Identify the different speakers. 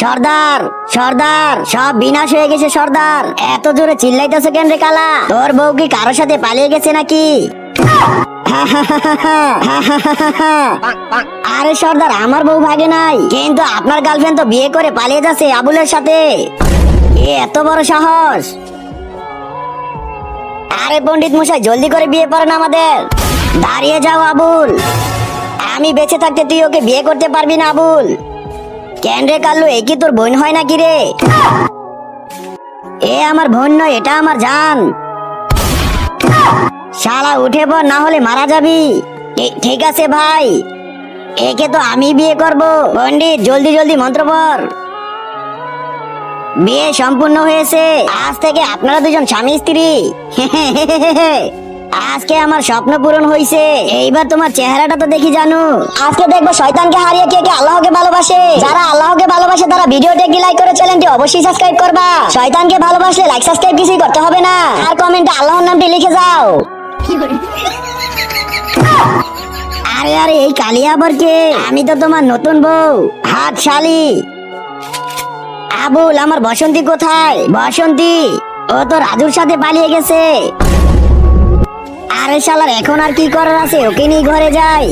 Speaker 1: সর্দার সর্দার, সব বিনাশ হয়ে গেছে সর্দার। এত জোরে চিল্লাইতেছে কেন রে কালা? তোর বউ কি কারোর সাথে পালিয়ে গেছে নাকি? আরে সর্দার, আমার বউ ভাগে নাই। কিন্তু আপনার গার্লফ্রেন্ড তো বিয়ে করে পালিয়ে যাচ্ছে আবুলের সাথে। এত বড় সাহস। আরে পণ্ডিত মশাই, জলদি করে বিয়ে করেন আমাদের। দাঁড়িয়ে যাও আবুল। আমি বেঁচে থাকতে তুই ওকে বিয়ে করতে পারবি না, আবুল। কেন রে কাল্লু এ কি তোর বোন হয় নাকি রে? এ আমার বোন নয়, এটা আমার জান। শালা, উঠে পর না হলে মারা যাবি। ঠিক আছে ভাই। একে তো আমি বিয়ে করব। পণ্ডিত জলদি জলদি মন্ত্র পর বিয়ে সম্পূর্ণ হয়েছে। আজ থেকে আপনারা দুজন স্বামী, স্ত্রী। আজকে আমার স্বপ্ন পূরণ হয়েছে এইবার তোমার চেহারাটা তো দেখি জানো। আজকে দেখব শয়তানকে হারিয়ে কে কে আল্লাহকে ভালোবাসে। যারা তারা একটি লাইক করে চ্যানেলটি অবশ্যই সাবস্ক্রাইব করবা। শয়তানকে ভালোবাসলে লাইক সাবস্ক্রাইব কিছুই করতে হবে না। আর কমেন্টে আল্লাহর নামটি লিখে যাও। আরে আরে, এই কালি আবার কে? আমি তো তোমার নতুন বউ হাত শালি আবুল, আমার বসন্তী কোথায়? বসন্তী, ও তো রাজুর সাথে পালিয়ে গেছে। আরে শালার, এখন আর কি করার আছে? ওকে নিয়ে ঘরে যাই।